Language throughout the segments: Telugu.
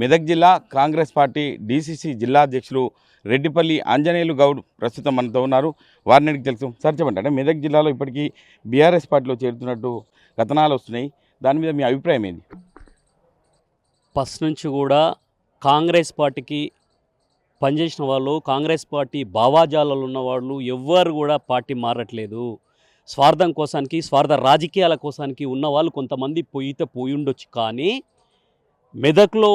మెదక్ జిల్లా కాంగ్రెస్ పార్టీ డీసీసీ జిల్లా అధ్యక్షులు రెడ్డిపల్లి ఆంజనేయులు గౌడ్ ప్రస్తుతం మనతో ఉన్నారు. వారిని అడిగి తెలుసు సార్ చెప్పండి. అంటే మెదక్ జిల్లాలో ఇప్పటికీ బీఆర్ఎస్ పార్టీలో చేరుతున్నట్టు కథనాలు వస్తున్నాయి. దాని మీద మీ అభిప్రాయం ఏంది? ఫస్ట్ నుంచి కూడా కాంగ్రెస్ పార్టీకి పనిచేసిన వాళ్ళు కాంగ్రెస్ పార్టీ భావాజాలలో ఉన్న వాళ్ళు ఎవ్వరు కూడా పార్టీ మారట్లేదు. స్వార్థం కోసానికి స్వార్థ రాజకీయాల కోసానికి ఉన్న వాళ్ళు కొంతమంది పోయితే పోయి ఉండొచ్చు. కానీ మెదక్లో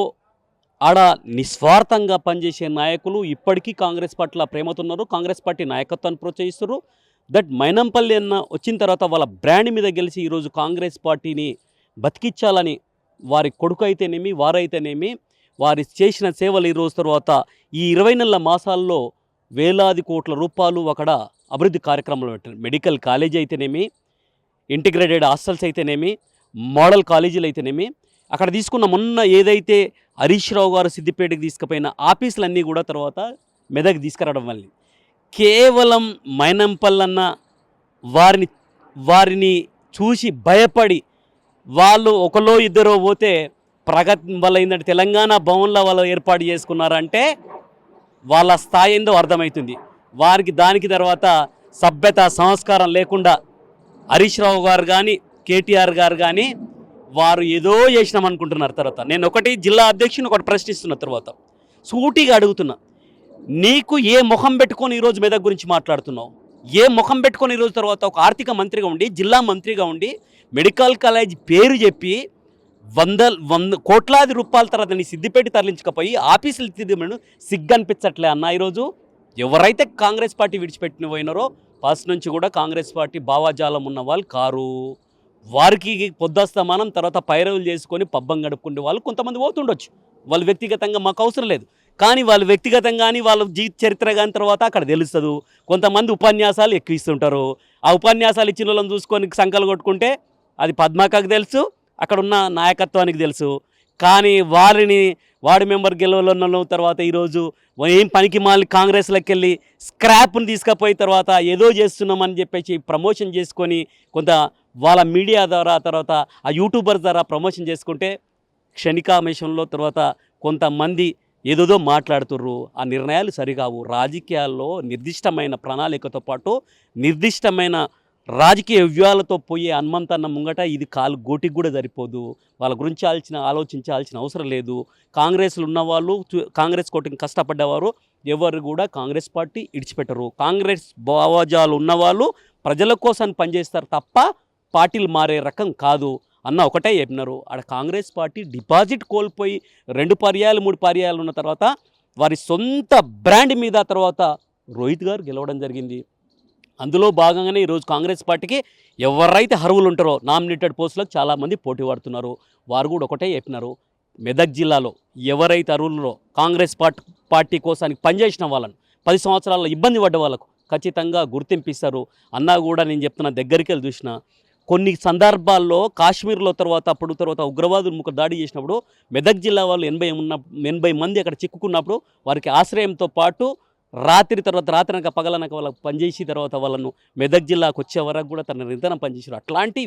ఆడ నిస్వార్థంగా పనిచేసే నాయకులు ఇప్పటికీ కాంగ్రెస్ పట్ల ప్రేమతో ఉన్నారు కాంగ్రెస్ పార్టీ నాయకత్వాన్ని ప్రోత్సహిస్తారు దట్ మైనంపల్లి అన్న వచ్చిన తర్వాత వాళ్ళ బ్రాండ్ మీద గెలిచి ఈరోజు కాంగ్రెస్ పార్టీని బతికించాలని వారి కొడుకు అయితేనేమి వారైతేనేమి వారి చేసిన సేవలు ఈ రోజు తర్వాత ఈ ఇరవై నెలల మాసాల్లో వేలాది కోట్ల రూపాయలు అక్కడ అభివృద్ధి కార్యక్రమాలు పెట్టారు. మెడికల్ కాలేజీ అయితేనేమి ఇంటిగ్రేటెడ్ హాస్టల్స్ అయితేనేమి మోడల్ కాలేజీలు అయితేనేమి అక్కడ తీసుకున్న మొన్న ఏదైతే హరీష్ రావు గారు సిద్దిపేటకి తీసుకుపోయిన ఆఫీసులన్నీ కూడా తర్వాత మెదక్ తీసుకురావడం వల్ల. కేవలం మైనంపల్లన్న వారిని వారిని చూసి భయపడి వాళ్ళు ఒకలో ఇద్దరో పోతే ప్రగతి వల్ల ఏంటంటే తెలంగాణ భవన్లో వాళ్ళు ఏర్పాటు చేసుకున్నారంటే వాళ్ళ స్థాయి ఏందో అర్థమవుతుంది. వారికి దానికి తర్వాత సభ్యత సంస్కారం లేకుండా హరీష్ రావు గారు కానీ కేటీఆర్ గారు కానీ వారు ఏదో చేసినాం అనుకుంటున్నారు తర్వాత. నేను ఒకటి జిల్లా అధ్యక్షుని ఒకటి ప్రశ్నిస్తున్న తర్వాత. సూటిగా అడుగుతున్నా. నీకు ఏ ముఖం పెట్టుకొని ఈరోజు మెదక్ గురించి మాట్లాడుతున్నావు? ఏ ముఖం పెట్టుకొని ఈరోజు తర్వాత ఒక ఆర్థిక మంత్రిగా ఉండి జిల్లా మంత్రిగా ఉండి మెడికల్ కాలేజ్ పేరు చెప్పి వంద వంద కోట్లాది రూపాయల తర్వాత నీ సిద్దిపేట తరలించకపోయి ఆఫీసులు తిరిగి సిగ్గనిపించట్లే అన్న ఈరోజు ఎవరైతే కాంగ్రెస్ పార్టీ విడిచిపెట్టిన పోయినారో ఫస్ట్ నుంచి కూడా కాంగ్రెస్ పార్టీ భావాజాలం ఉన్న వాళ్ళు కారు. వారికి పొద్దస్తమానం తర్వాత పైరవులు చేసుకొని పబ్బం గడుపుకునే వాళ్ళు కొంతమంది పోతుండొచ్చు. వాళ్ళు వ్యక్తిగతంగా మాకు అవసరం లేదు. కానీ వాళ్ళు వ్యక్తిగతంగా కానీ వాళ్ళ జీవిత చరిత్ర కానీ తర్వాత అక్కడ తెలుస్తుంది. కొంతమంది ఉపన్యాసాలు ఎక్కువ ఇస్తుంటారు. ఆ ఉపన్యాసాలు ఇచ్చిన వాళ్ళని చూసుకొని సంకలు కొట్టుకుంటే అది పద్మాకకు తెలుసు అక్కడ ఉన్న నాయకత్వానికి తెలుసు. కానీ వారిని వార్డు మెంబర్ గెలవలను తర్వాత ఈరోజు ఏం పనికి మాలి కాంగ్రెస్లోకి వెళ్ళి స్క్రాప్ని తీసుకుపోయి తర్వాత ఏదో చేస్తున్నామని చెప్పేసి ప్రమోషన్ చేసుకొని కొంత వాళ్ళ మీడియా ద్వారా తర్వాత ఆ యూట్యూబర్ ద్వారా ప్రమోషన్ చేసుకుంటే క్షణికామేషంలో తర్వాత కొంతమంది ఏదోదో మాట్లాడుతుర్రు. ఆ నిర్ణయాలు సరికావు రాజకీయాల్లో నిర్దిష్టమైన ప్రణాళికతో పాటు నిర్దిష్టమైన రాజకీయ వ్యూహాలతో పోయే హనుమంతన్న ముంగట ఇది కాలు గోటికి కూడా సరిపోదు. వాళ్ళ గురించి ఆల్చిన ఆలోచించాల్సిన అవసరం లేదు. కాంగ్రెస్లు ఉన్నవాళ్ళు కాంగ్రెస్ కోటికి కష్టపడ్డవారు ఎవరు కూడా కాంగ్రెస్ పార్టీ ఇడిచిపెట్టరు. కాంగ్రెస్ భావజాలు ఉన్నవాళ్ళు ప్రజల కోసం పనిచేస్తారు తప్ప పార్టీలు మారే రకం కాదు. అన్న ఒకటే చెప్పినారు. ఆడ కాంగ్రెస్ పార్టీ డిపాజిట్ కోల్పోయి రెండు పర్యాయాలు మూడు పర్యాయాలు ఉన్న తర్వాత వారి సొంత బ్రాండ్ మీద తర్వాత రోహిత్ గారు గెలవడం జరిగింది. అందులో భాగంగానే ఈరోజు కాంగ్రెస్ పార్టీకి ఎవరైతే అర్హులు ఉంటారో నామినేటెడ్ పోస్టులకు చాలామంది పోటీ పడుతున్నారు. వారు కూడా ఒకటే చెప్పినారు. మెదక్ జిల్లాలో ఎవరైతే అర్హులలో కాంగ్రెస్ పార్టీ పార్టీ కోసానికి పనిచేసిన వాళ్ళని పది సంవత్సరాల్లో ఇబ్బంది పడ్డ వాళ్ళకు ఖచ్చితంగా గుర్తింపిస్తారు అన్నా కూడా నేను చెప్తున్న దగ్గరికి వెళ్ళి చూసిన కొన్ని సందర్భాల్లో కాశ్మీర్లో తర్వాత అప్పుడు తర్వాత ఉగ్రవాదులు ముఖ దాడి చేసినప్పుడు మెదక్ జిల్లా వాళ్ళు ఎనభై ఉన్న ఎనభై మంది అక్కడ చిక్కుకున్నప్పుడు వారికి ఆశ్రయంతో పాటు రాత్రి తర్వాత రాత్రినక పగలనక వాళ్ళకి పనిచేసి తర్వాత వాళ్ళను మెదక్ జిల్లాకు వచ్చే వరకు కూడా తన నిరంతరం పనిచేసారు అట్లాంటి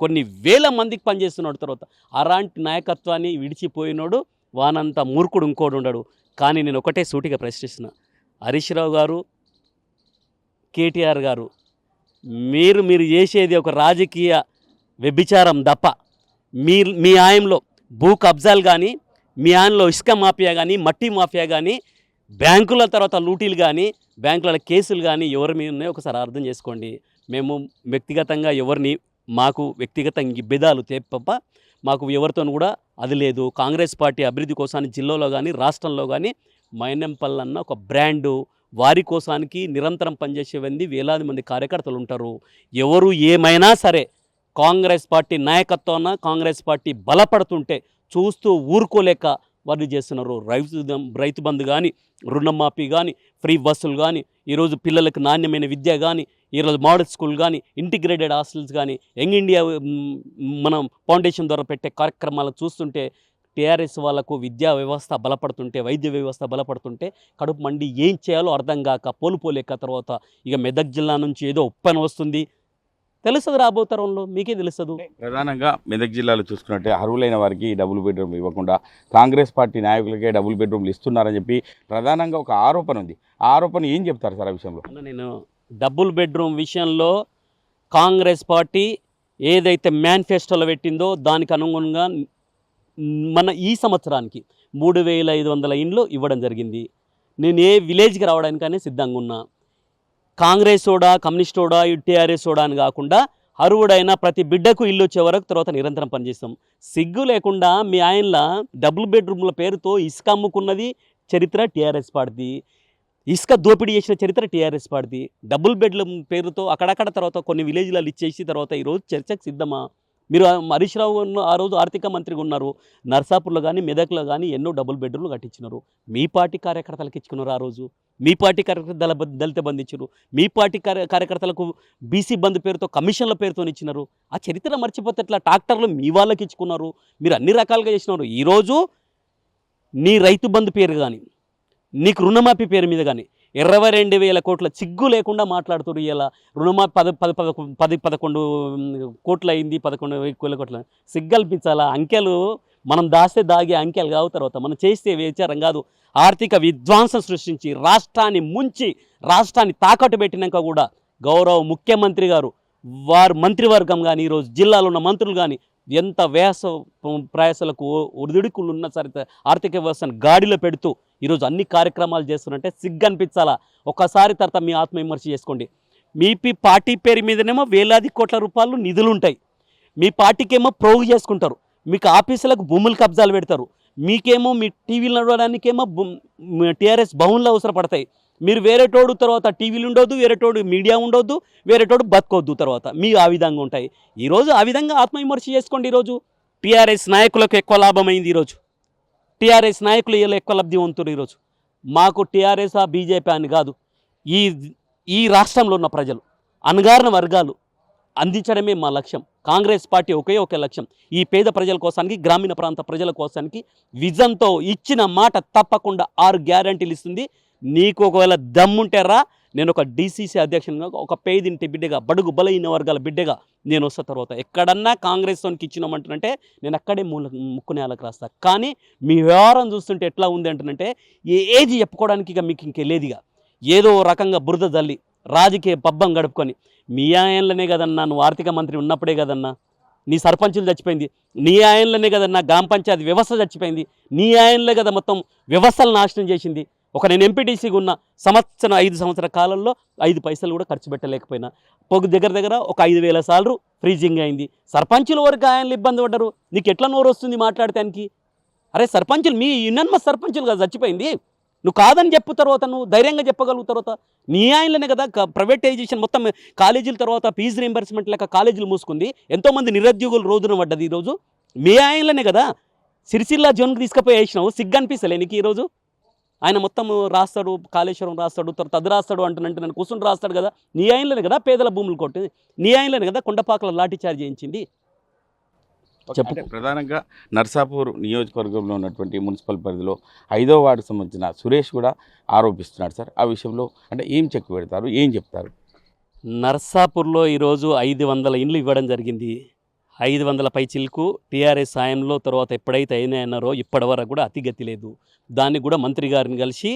కొన్ని వేల మందికి పనిచేస్తున్నాడు తర్వాత. అలాంటి నాయకత్వాన్ని విడిచిపోయినోడు వానంత మూర్ఖుడు ఇంకోడు ఉండడు. కానీ నేను ఒకటే సూటిగా ప్రశ్నిస్తున్నా. హరీష్ రావు గారు కేటీఆర్ గారు మీరు మీరు చేసేది ఒక రాజకీయ వ్యభిచారం తప్ప. మీరు మీ ఆయంలో భూ కబ్జాలు కానీ మీ ఆయనలో ఇసుక మాఫియా కానీ మట్టి మాఫియా కానీ బ్యాంకుల తర్వాత లూటీలు కానీ బ్యాంకుల కేసులు కానీ ఎవరి మీద ఉన్నాయో ఒకసారి అర్థం చేసుకోండి. మేము వ్యక్తిగతంగా ఎవరిని మాకు వ్యక్తిగతంగా ఇబ్బెదాలు తప్ప మాకు ఎవరితో కూడా అది లేదు. కాంగ్రెస్ పార్టీ అభివృద్ధి కోసం జిల్లాలో కానీ రాష్ట్రంలో కానీ మైనంపల్లన్న ఒక బ్రాండు వారి కోసానికి నిరంతరం పనిచేసేవంది వేలాది మంది కార్యకర్తలు ఉంటారు ఎవరు ఏమైనా సరే కాంగ్రెస్ పార్టీ నాయకత్వాన కాంగ్రెస్ పార్టీ బలపడుతుంటే చూస్తూ ఊరుకోలేక వాళ్ళు చేస్తున్నారు. రైతు రైతు బంధు కానీ రుణమాఫీ కానీ ఫ్రీ బస్సులు కానీ ఈరోజు పిల్లలకు నాణ్యమైన విద్య కానీ ఈరోజు మోడల్ స్కూల్ కానీ ఇంటిగ్రేటెడ్ హాస్టల్స్ కానీ యంగ్ ఇండియా మనం ఫౌండేషన్ ద్వారా పెట్టే కార్యక్రమాలు చూస్తుంటే టీఆర్ఎస్ వాళ్ళకు విద్యా వ్యవస్థ బలపడుతుంటే వైద్య వ్యవస్థ బలపడుతుంటే కడుపు మండి ఏం చేయాలో అర్థం కాక పోలుపోలేక తర్వాత ఇక మెదక్ జిల్లా నుంచి ఏదో ఉప్పన వస్తుంది. తెలుస్తుంది రాబో తరంలో? మీకే తెలుస్తుంది ప్రధానంగా మెదక్ జిల్లాలో చూసుకున్నట్టే అర్హులైన వారికి డబుల్ బెడ్రూమ్లు ఇవ్వకుండా కాంగ్రెస్ పార్టీ నాయకులకే డబుల్ బెడ్రూమ్లు ఇస్తున్నారని చెప్పి ప్రధానంగా ఒక ఆరోపణ ఉంది. ఆ ఆరోపణ ఏం చెప్తారు సార్ ఆ విషయంలో? నేను డబుల్ బెడ్రూమ్ విషయంలో కాంగ్రెస్ పార్టీ ఏదైతే మేనిఫెస్టోలో పెట్టిందో దానికి అనుగుణంగా మన ఈ సంవత్సరానికి మూడు వేల ఐదు వందల ఇండ్లు ఇవ్వడం జరిగింది. నేను ఏ విలేజ్కి రావడానికనే సిద్ధంగా ఉన్నా. కాంగ్రెస్ ఓడా కమ్యూనిస్ట్ ఓడా టీఆర్ఎస్ ఓడా అని కాకుండా అరువుడైన ప్రతి బిడ్డకు ఇల్లు వచ్చే వరకు తర్వాత నిరంతరం పనిచేస్తాం. సిగ్గు లేకుండా మీ ఆయనల డబుల్ బెడ్రూమ్ల పేరుతో ఇసుక అమ్ముకున్నది చరిత్ర టీఆర్ఎస్ పార్టీ. ఇసుక దోపిడీ చేసిన చరిత్ర టీఆర్ఎస్ పార్టీ. డబుల్ బెడ్ల పేరుతో అక్కడక్కడ తర్వాత కొన్ని విలేజ్లలో ఇచ్చేసి తర్వాత ఈరోజు చర్చకు సిద్ధమా? మీరు హరీష్ రావు ఆ రోజు ఆర్థిక మంత్రిగా ఉన్నారు. నర్సాపూర్లో కానీ మెదక్లో కానీ ఎన్నో డబుల్ బెడ్రూమ్లు కట్టించినారు. మీ పార్టీ కార్యకర్తలకు ఇచ్చుకున్నారు ఆ రోజు. మీ పార్టీ కార్యకర్త దళిత బంధు ఇచ్చారు మీ పార్టీ కార్య కార్యకర్తలకు బీసీ బంధు పేరుతో కమిషన్ల పేరుతో ఇచ్చినారు. ఆ చరిత్ర మర్చిపోతే ఎట్లా? ట్రాక్టర్లు మీ వాళ్ళకి ఇచ్చుకున్నారు. మీరు అన్ని రకాలుగా చేసినారు. ఈరోజు నీ రైతు బంధు పేరు కానీ నీకు రుణమాఫీ పేరు మీద కానీ ఇరవై రెండు వేల కోట్ల చిగ్గు లేకుండా మాట్లాడుతున్నారు ఇలా రుణమా పద పద పది పదకొండు కోట్లు అయింది పదకొండు వేల కోట్ల సిగ్గల్పించాలా? అంకెలు మనం దాస్తే దాగే అంకెలు కావు తర్వాత. మనం చేస్తే విచారం కాదు. ఆర్థిక విధ్వంసం సృష్టించి రాష్ట్రాన్ని ముంచి రాష్ట్రాన్ని తాకట్టు పెట్టినాక కూడా గౌరవ ముఖ్యమంత్రి గారు వారు మంత్రివర్గం కానీ ఈరోజు జిల్లాలో ఉన్న మంత్రులు కానీ ఎంత వ్యాస ప్రయాసలకు ఒడిదుడుకులు ఉన్న సరే ఆర్థిక వ్యవస్థను గాడిలో పెడుతూ ఈరోజు అన్ని కార్యక్రమాలు చేస్తున్నట్టే సిగ్గు అనిపించాలా ఒక్కసారి తర్వాత మీ ఆత్మవిమర్శ చేసుకోండి. మీ పి- పార్టీ పేరు మీదనేమో వేలాది కోట్ల రూపాయలు నిధులు ఉంటాయి మీ పార్టీకేమో ప్రోగు చేసుకుంటారు. మీకు ఆఫీసులకు భూములు కబ్జాలు పెడతారు. మీకేమో మీ టీవీలు నడవడానికేమో టీఆర్ఎస్ భవన్లు అవసరపడతాయి. మీరు వేరేటోడు తర్వాత టీవీలు ఉండొద్దు వేరేటోడు మీడియా ఉండొద్దు వేరేటోడు బతకొద్దు తర్వాత. మీ ఆ విధంగా ఉంటాయి. ఈరోజు ఆ విధంగా ఆత్మవిమర్శ చేసుకోండి ఈరోజు. టీఆర్ఎస్ నాయకులకు ఎక్కువ లాభమైంది ఈరోజు. టీఆర్ఎస్ నాయకులు ఇలా ఎక్కువ లబ్ధి పొందుతున్నారు ఈరోజు. మాకు టీఆర్ఎస్ ఆ బీజేపీ అని కాదు. ఈ ఈ రాష్ట్రంలో ఉన్న ప్రజలు అణగారిన వర్గాలు అందించడమే మా లక్ష్యం. కాంగ్రెస్ పార్టీ ఒకే ఒకే లక్ష్యం. ఈ పేద ప్రజల కోసానికి గ్రామీణ ప్రాంత ప్రజల కోసానికి విజన్తో ఇచ్చిన మాట తప్పకుండా ఆరు గ్యారంటీలు ఇస్తుంది. నీకు ఒకవేళ దమ్ముంటే రా నేను ఒక డీసీసీ అధ్యక్షునిగా ఒక పేదింటి బిడ్డగా బడుగు బలైన వర్గాల బిడ్డగా నేను వస్తా తర్వాత. ఎక్కడన్నా కాంగ్రెస్ తోనికి ఇచ్చినామంటున్నంటే నేను అక్కడే మూల ముక్కు నేలకు రాస్తా. కానీ మీ వ్యవహారం చూస్తుంటే ఎట్లా ఉంది అంటున్నంటే ఏ ఏది చెప్పుకోవడానికి ఇక మీకు ఇంకెళ్ళేదిగా ఏదో రకంగా బురద తల్లి రాజకీయ పబ్బం గడుపుకొని మీ ఆయనలనే కదన్నా నువ్వు ఆర్థిక మంత్రి ఉన్నప్పుడే కదన్నా నీ సర్పంచులు చచ్చిపోయింది నీ ఆయనలనే కదన్నా గ్రామ పంచాయతీ వ్యవస్థ చచ్చిపోయింది నీ ఆయనలే కదా మొత్తం వ్యవస్థలు నాశనం చేసింది ఒక నేను ఎంపీటీసీగా ఉన్న సంవత్సరం ఐదు సంవత్సర కాలంలో ఐదు పైసలు కూడా ఖర్చు పెట్టలేకపోయినా. పొగ దగ్గర దగ్గర ఒక ఐదు వేల సార్లు ఫ్రీజింగ్ అయింది. సర్పంచుల వరకు ఆయనలు ఇబ్బంది పడ్డారు. నీకు ఎట్లా నోరు వస్తుంది మాట్లాడటానికి? అరే సర్పంచులు మీ యునన్మస్ సర్పంచులు కదా చచ్చిపోయింది. నువ్వు కాదని చెప్పు తర్వాత నువ్వు ధైర్యంగా చెప్పగలుగు తర్వాత. నీ ఆయనలోనే కదా ప్రైవేటైజేషన్ మొత్తం కాలేజీల తర్వాత ఫీజు రీంబర్స్మెంట్ లెక్క కాలేజీలు మూసుకుంది. ఎంతోమంది నిరుద్యోగులు రోజున పడ్డది ఈరోజు. మీ ఆయనలోనే కదా సిరిసిల్ల జోన్కి తీసుకుపోయి వేసినావు. సిగ్గు అనిపిస్తలే నీకు ఈరోజు? ఆయన మొత్తం రాస్తాడు కాళేశ్వరం రాస్తాడు తర్వాత అది రాస్తాడు అంటున్నట్టు నేను కూర్చుని రాస్తాడు కదా. నీ ఆయనలోనే కదా పేదల భూములు కొట్టి నీ ఆయనలోనే కదా కొండపాకల లాఠీ చార్జ్ చేయించింది? చెప్పు. ప్రధానంగా నర్సాపూర్ నియోజకవర్గంలో ఉన్నటువంటి మున్సిపల్ పరిధిలో ఐదో వార్డుకు సంబంధించిన సురేష్ కూడా ఆరోపిస్తున్నాడు సార్. ఆ విషయంలో అంటే ఏం చెక్ పెడతారు? ఏం చెప్తారు? నర్సాపూర్లో ఈరోజు ఐదు వందల ఇండ్లు ఇవ్వడం జరిగింది. ఐదు వందల పై చిలుకు టీఆర్ఎస్ సాయంలో తర్వాత ఎప్పుడైతే అయినాయన్నారో ఇప్పటి వరకు కూడా అతిగతి లేదు. దాన్ని కూడా మంత్రి గారిని కలిసి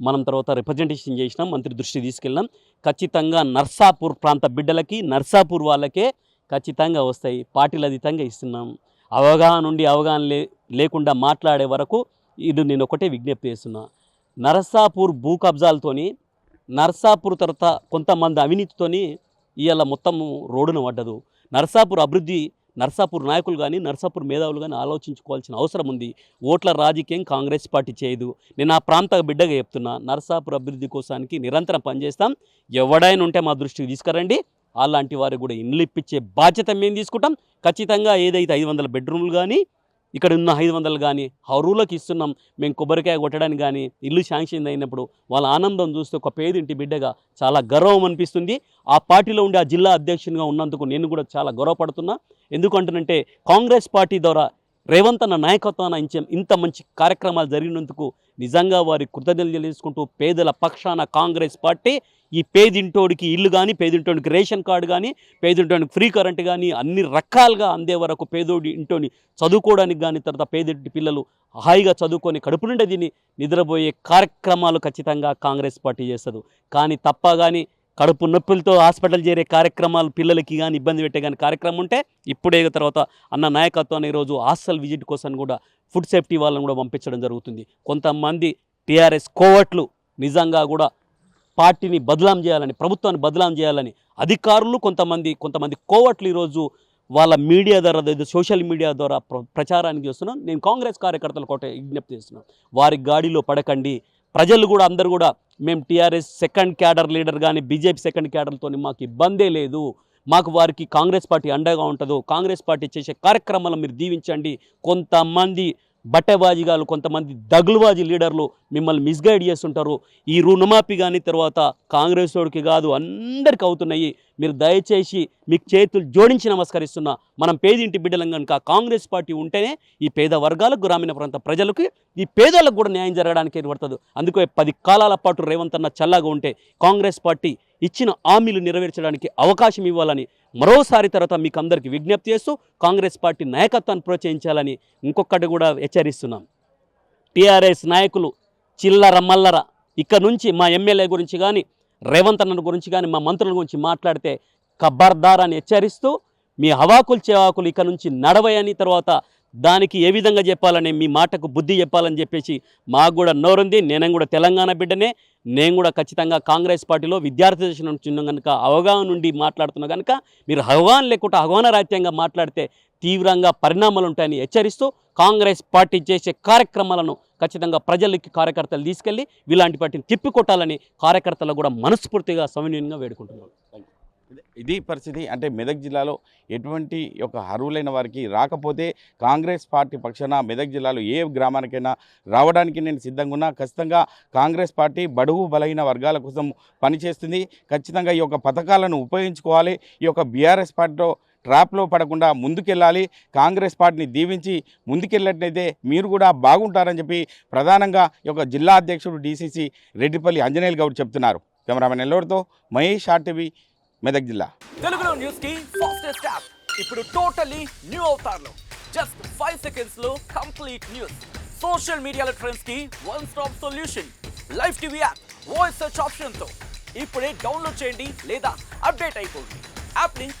మనం తర్వాత రిప్రజెంటేషన్ చేసినాం మంత్రి దృష్టి తీసుకెళ్ళాం ఖచ్చితంగా నర్సాపూర్ ప్రాంత బిడ్డలకి నర్సాపూర్ వాళ్ళకే ఖచ్చితంగా వస్తాయి. పార్టీలు అతీతంగా ఇస్తున్నాం. అవగాహన నుండి అవగాహన లే లేకుండా మాట్లాడే వరకు ఇది నేను ఒకటే విజ్ఞప్తి చేస్తున్నా. నరసాపూర్ భూ కబ్జాలతోని నర్సాపూర్ తర్వాత కొంతమంది అవినీతితోని ఇవాళ మొత్తం రోడ్డున పడ్డదు. నర్సాపూర్ అభివృద్ధి నర్సాపూర్ నాయకులు కానీ నర్సాపూర్ మేధావులు కానీ ఆలోచించుకోవాల్సిన అవసరం ఉంది. ఓట్ల రాజకీయం కాంగ్రెస్ పార్టీ చేయదు. నేను ఆ ప్రాంత బిడ్డగా చెప్తున్నా నర్సాపూర్ అభివృద్ధి కోసానికి నిరంతరం పనిచేస్తాం. ఎవడైనా ఉంటే మా దృష్టికి తీసుకురండి. అలాంటి వారికి కూడా ఇండ్లు ఇప్పించే బాధ్యత మేము తీసుకుంటాం. ఖచ్చితంగా ఏదైతే ఐదు వందల బెడ్రూమ్లు కానీ ఇక్కడ ఉన్న ఐదు వందలు కానీ హరువులకు ఇస్తున్నాం మేము కొబ్బరికాయ కొట్టడానికి కానీ ఇల్లు శాంక్షన్ అయినప్పుడు వాళ్ళ ఆనందం చూస్తే ఒక పేదింటి బిడ్డగా చాలా గర్వం అనిపిస్తుంది. ఆ పార్టీలో ఉండే ఆ జిల్లా అధ్యక్షునిగా ఉన్నందుకు నేను కూడా చాలా గర్వపడుతున్నా. ఎందుకంటునంటే కాంగ్రెస్ పార్టీ ద్వారా రేవంత్ అన్న నాయకత్వాన్ని ఇంచ- ఇంత మంచి కార్యక్రమాలు జరిగినందుకు నిజంగా వారి కృతజ్ఞతలు తెలుసుకుంటూ పేదల పక్షాన కాంగ్రెస్ పార్టీ ఈ పేదింటోడికి ఇల్లు కానీ పేదింటోడికి రేషన్ కార్డు కానీ పేదింటోడికి ఫ్రీ కరెంట్ కానీ అన్ని రకాలుగా అందే వరకు పేదోడి ఇంటోని చదువుకోవడానికి కానీ తర్వాత పేదింటి పిల్లలు హాయిగా చదువుకొని కడుపు నుండి దీన్ని నిద్రపోయే కార్యక్రమాలు ఖచ్చితంగా కాంగ్రెస్ పార్టీ చేస్తుంది. కానీ తప్ప కానీ కడుపు నొప్పులతో హాస్పిటల్ చేరే కార్యక్రమాలు పిల్లలకి కానీ ఇబ్బంది పెట్టే కానీ కార్యక్రమం ఉంటే ఇప్పుడే తర్వాత అన్న నాయకత్వాన్ని ఈరోజు హాస్టల్ విజిట్ కోసం కూడా ఫుడ్ సేఫ్టీ వాళ్ళని కూడా పంపించడం జరుగుతుంది. కొంతమంది టీఆర్ఎస్ కోవట్లు నిజంగా కూడా పార్టీని బదలాం చేయాలని ప్రభుత్వాన్ని బదలాం చేయాలని అధికారులు కొంతమంది కొంతమంది కోవట్లు ఈరోజు వాళ్ళ మీడియా ద్వారా సోషల్ మీడియా ద్వారా ప్ర- ప్రచారానికి చేస్తున్నాం. నేను కాంగ్రెస్ కార్యకర్తలు కోట విజ్ఞప్తి చేస్తున్నాను. వారి గాడిలో పడకండి. ప్రజలు కూడా అందరూ కూడా మేము టీఆర్ఎస్ సెకండ్ క్యాడర్ లీడర్ కానీ బీజేపీ సెకండ్ క్యాడర్తో మాకు ఇబ్బందే లేదు. మాకు వారికి కాంగ్రెస్ పార్టీ అండగా ఉంటుందో. కాంగ్రెస్ పార్టీ చేసే కార్యక్రమాలను మీరు దీవించండి. కొంతమంది బట్టెబాజీగాలు కొంతమంది దగులుబాజీ లీడర్లు మిమ్మల్ని మిస్గైడ్ చేస్తుంటారు. ఈ రుణమాఫీ కానీ తర్వాత కాంగ్రెస్ వాడికి కాదు అందరికీ అవుతున్నాయి. మీరు దయచేసి మీకు చేతులు జోడించి నమస్కరిస్తున్నా. మనం పేదింటి బిడ్డలం కనుక కాంగ్రెస్ పార్టీ ఉంటేనే ఈ పేద వర్గాలకు గ్రామీణ ప్రాంత ప్రజలకు ఈ పేదలకు కూడా న్యాయం జరగడానికి ఏర్పడుతుంది. అందుకే పది కాలాల పాటు రేవంత్ అన్న చల్లగా ఉంటే కాంగ్రెస్ పార్టీ ఇచ్చిన హామీలు నెరవేర్చడానికి అవకాశం ఇవ్వాలని మరోసారి తర్వాత మీకు అందరికీ విజ్ఞప్తి చేస్తూ కాంగ్రెస్ పార్టీ నాయకత్వాన్ని ప్రోత్సహించాలని ఇంకొకటి కూడా హెచ్చరిస్తున్నాం. టీఆర్ఎస్ నాయకులు చిల్లర మల్లర. ఇక్కడ నుంచి మా ఎమ్మెల్యే గురించి కానీ రేవంత్ అన్న గురించి కానీ మా మంత్రుల గురించి మాట్లాడితే ఖబర్దార్ అని హెచ్చరిస్తూ మీ హవాకులు చేవాకులు ఇక్కడ నుంచి నడవయని తర్వాత దానికి ఏ విధంగా చెప్పాలని మీ మాటకు బుద్ధి చెప్పాలని చెప్పేసి మాకు కూడా నోరుంది. నేను కూడా తెలంగాణ బిడ్డనే. నేను కూడా ఖచ్చితంగా కాంగ్రెస్ పార్టీలో విద్యార్థి దశ నుంచి కనుక అవగాహన నుండి మాట్లాడుతున్నా కనుక మీరు అవగాహన లేకుండా అవగాహన రాహిత్యంగా మాట్లాడితే తీవ్రంగా పరిణామాలు ఉంటాయని హెచ్చరిస్తూ కాంగ్రెస్ పార్టీ చేసే కార్యక్రమాలను ఖచ్చితంగా ప్రజలకి కార్యకర్తలు తీసుకెళ్ళి ఇలాంటి పార్టీని తిప్పికొట్టాలని కార్యకర్తలు కూడా మనస్ఫూర్తిగా సమన్వయంగా వేడుకుంటున్నారు. ఇది పరిస్థితి అంటే మెదక్ జిల్లాలో ఎటువంటి ఒక అర్హులైన వారికి రాకపోతే కాంగ్రెస్ పార్టీ పక్షాన మెదక్ జిల్లాలో ఏ గ్రామానికైనా రావడానికి నేను సిద్ధంగా ఉన్నా. ఖచ్చితంగా కాంగ్రెస్ పార్టీ బడుగు బలహీన వర్గాల కోసం పనిచేస్తుంది. ఖచ్చితంగా ఈ యొక్క పథకాలను ఉపయోగించుకోవాలి. ఈ యొక్క బీఆర్ఎస్ పార్టీలో ట్రాప్లో పడకుండా ముందుకెళ్ళాలి. కాంగ్రెస్ పార్టీని దీవించి ముందుకెళ్ళినట్లయితే మీరు కూడా బాగుంటారని చెప్పి ప్రధానంగా ఈ యొక్క జిల్లా అధ్యక్షుడు డీసీసీ రెడ్డిపల్లి అంజనేయులు గౌడ్ చెప్తున్నారు. కెమెరామెన్ ఎల్లోడితో మహేష్ ఆర్టీవీ మెదక్ జిల్లా. తెలుగులో న్యూస్కి ఫాస్టెస్ట్ యాప్. ఇప్పుడు టోటలీ న్యూ అవుతారు జస్ట్ ఫైవ్ సెకండ్స్లో కంప్లీట్ న్యూస్. సోషల్ మీడియాలో ట్రెండ్స్కి one stop solution. Live TV app voice search ఆప్షన్తో ఇప్పుడే డౌన్లోడ్ చేయండి లేదా అప్డేట్ అయిపోండి. App link